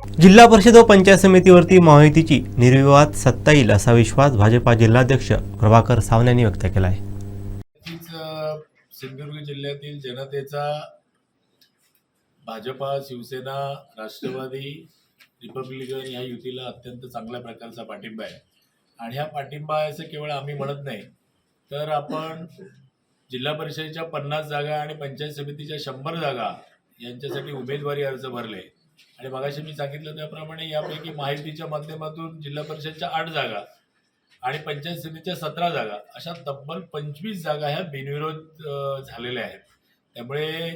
जिल्हा परिषद व पंचायत समितीवरती महायुतीची निर्विवाद सत्ता येईल असा विश्वास भाजपा जिल्हाध्यक्ष प्रभाकर सावंत यांनी व्यक्त केला आहे सिंधुदुर्ग जिल्ह्यातील जनतेचा भाजपा शिवसेना राष्ट्रवादी रिपब्लिकन या युतीला अत्यंत चांगल्या प्रकारचा पाठिंबा आहे. आणि हा पाठिंबा आहे असं केवळ आम्ही म्हणत नाही. तर आपण जिल्हा परिषदेच्या पन्नास जागा आणि पंचायत समितीच्या शंभर जागा यांच्यासाठी उमेदवारी अर्ज भरले. आणि मगाशी मी सांगितलं त्याप्रमाणे यापैकी माहितीच्या माध्यमातून जिल्हा परिषदच्या आठ जागा आणि पंचायत समितीच्या सतरा जागा अशा तब्बल पंचवीस जागा ह्या बिनविरोध झालेल्या आहेत. त्यामुळे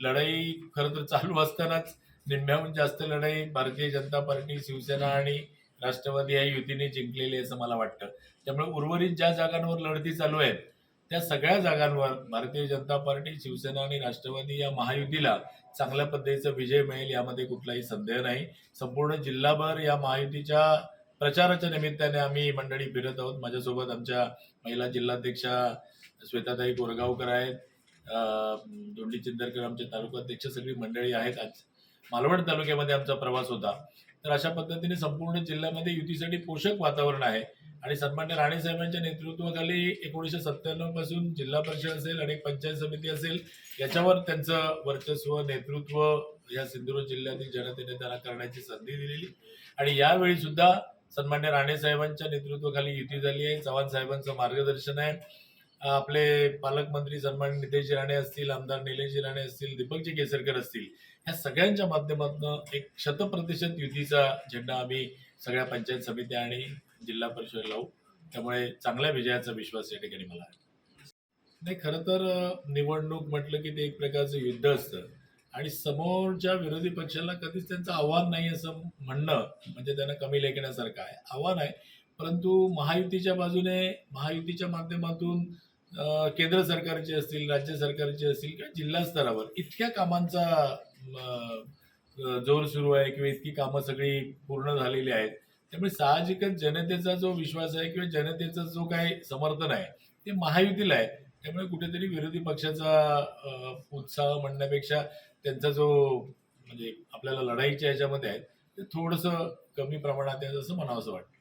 लढाई खरं तर चालू असतानाच निम्म्याहून जास्त लढाई भारतीय जनता पार्टी शिवसेना आणि राष्ट्रवादी या युतीने जिंकलेली असं मला वाटतं. त्यामुळे उर्वरित ज्या जागांवर लढती चालू आहेत त्या सगळ्या जागांवर भारतीय जनता पार्टी शिवसेना आणि राष्ट्रवादी या महायुतीला चांगल्या पद्धतीचा विजय मिळेल यामध्ये कुठलाही संदेह नाही. संपूर्ण जिल्हाभर या महायुतीच्या प्रचाराच्या निमित्ताने आम्ही मंडळी फिरत आहोत. माझ्यासोबत आमच्या महिला जिल्हाध्यक्षा श्वेताताई कोरगावकर आहेत. दोंडी चिंदरकर आमचे तालुकाध्यक्ष सगळी मंडळी आहेत. आज मालवण तालुक्यामध्ये आमचा प्रवास होता. तर अशा पद्धतीने संपूर्ण जिल्ह्यामध्ये युतीसाठी पोषक वातावरण आहे. आणि सन्मान्य राणे साहेबांच्या नेतृत्वाखाली एकोणीसशे सत्त्याण्णवपासून जिल्हा परिषद असेल आणि पंचायत समिती असेल याच्यावर त्यांचं वर्चस्व नेतृत्व या सिंधुदुर्ग जिल्ह्यातील जनतेने त्यांना करण्याची संधी दिलेली. आणि यावेळी सुद्धा सन्मान्य राणे साहेबांच्या नेतृत्वाखाली युती झाली आहे. चव्हाण साहेबांचं मार्गदर्शन आहे. आपले पालकमंत्री सन्मान्य नितेश राणे असतील आमदार निलेशजी राणे असतील दीपकजी केसरकर असतील ह्या सगळ्यांच्या माध्यमातून एक शतप्रतिशत युतीचा झेंडा आम्ही सगळ्या पंचायत समित्या आणि जिल्हा परिषद लावू. त्यामुळे चांगल्या विजयाचा विश्वास या ठिकाणी मला आहे. नाही खरं तर निवडणूक म्हटलं की ते एक प्रकारचं युद्ध असतं. आणि समोरच्या विरोधी पक्षाला कधीच त्यांचं आव्हान नाही असं म्हणणं म्हणजे त्यांना कमी लेखण्यासारखं आहे. आव्हान आहे परंतु महायुतीच्या बाजूने महायुतीच्या माध्यमातून केंद्र सरकारचे असतील राज्य सरकारचे असतील किंवा जिल्हा स्तरावर इतक्या कामांचा जोर सुरू आहे किंवा इतकी कामं सगळी पूर्ण झालेली आहेत. त्यामुळे साहजिकच जनतेचा जो विश्वास आहे किंवा जनतेचा जो काही समर्थन आहे ते महायुतीला आहे. त्यामुळे कुठेतरी विरोधी पक्षाचा उत्साह म्हणण्यापेक्षा त्यांचा जो म्हणजे आपल्याला लढाईच्या ह्याच्यामध्ये आहे ते थोडंसं कमी प्रमाणात आहे असं म्हणावंसं वाटतं.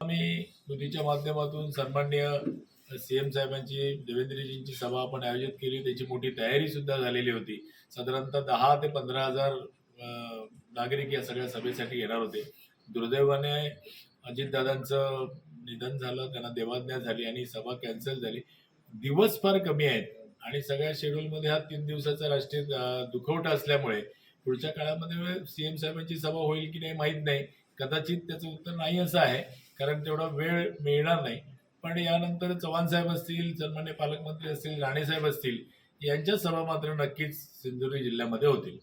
आम्ही कृतीच्या माध्यमातून सन्मान्य सी एम साहेबांची देवेंद्रजींची सभा आपण आयोजित केली. त्याची मोठी तयारी सुद्धा झालेली होती. साधारणतः दहा ते पंधरा हजार नागरिक या सगळ्या सभेसाठी येणार होते. दुर्दैवाने अजितदादांचं निधन झालं त्यांना देवाज्ञा झाली आणि सभा कॅन्सल झाली. दिवस फार कमी आहेत आणि सगळ्या शेड्यूलमध्ये हा तीन दिवसाचा राष्ट्रीय दुखवटा असल्यामुळे पुढच्या काळामध्ये सीएम साहेबांची सभा होईल की नाही माहीत नाही. कदाचित त्याचं उत्तर नाही असं आहे कारण तेवढा वेळ मिळणार नाही. पण यानंतर चव्हाण साहेब असतील सन्मान्य पालकमंत्री असतील राणे साहेब असतील यांच्या सभा मात्र नक्कीच सिंधुदुर्ग जिल्ह्यामध्ये होतील.